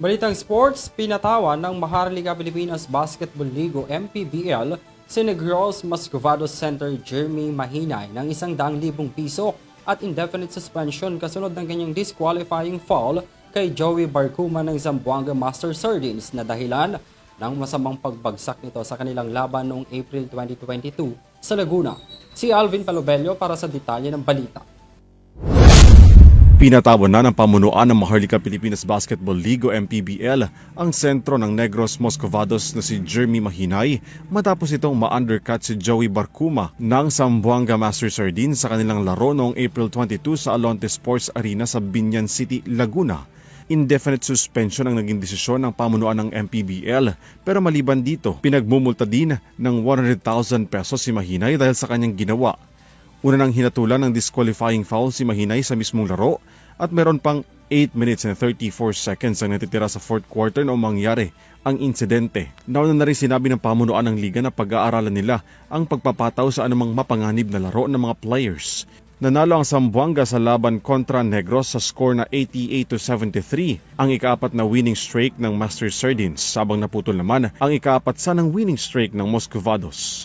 Balitang sports, pinatawan ng Maharlika Pilipinas Basketball League o MPBL si Negros Mascovados Center Jeremy Mahinay ng isang daang libong piso at indefinite suspension kasunod ng kanyang disqualifying foul kay Joey Barcuma ng Zamboanga Master Sardines na dahilan ng masamang pagbagsak nito sa kanilang laban noong April 2022 sa Laguna. Si Alvin Palobello para sa detalye ng balita. Pinatawan na ng pamunuan ng Maharlika Pilipinas Basketball League o MPBL ang sentro ng Negros Moscovados na si Jeremy Mahinay matapos itong ma-undercut si Joey Barcuma ng Zamboanga Master Sardines sa kanilang laro noong April 22 sa Alonte Sports Arena sa Binyan City, Laguna. Indefinite suspension ang naging desisyon ng pamunuan ng MPBL pero maliban dito, pinagmumulta din ng 100,000 pesos si Mahinay dahil sa kanyang ginawa Una nang hinatulan ng disqualifying foul si Mahinay sa mismong laro at meron pang 8 minutes and 34 seconds ang natitira sa fourth quarter noong mangyari ang insidente. Nauna na rin sinabi ng pamunuan ng liga na pag-aaralan nila ang pagpapataw sa anumang mapanganib na laro ng mga players. Nanalo ang Zamboanga sa laban kontra Negros sa score na 88 to 73, ang ikaapat na winning streak ng Master Sardines, sabang naputol naman ang ikaapat sanang winning streak ng Moscovados.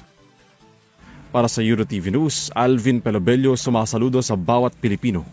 Para sa Euro TV News, Alvin Pelobello sumasaludo sa bawat Pilipino.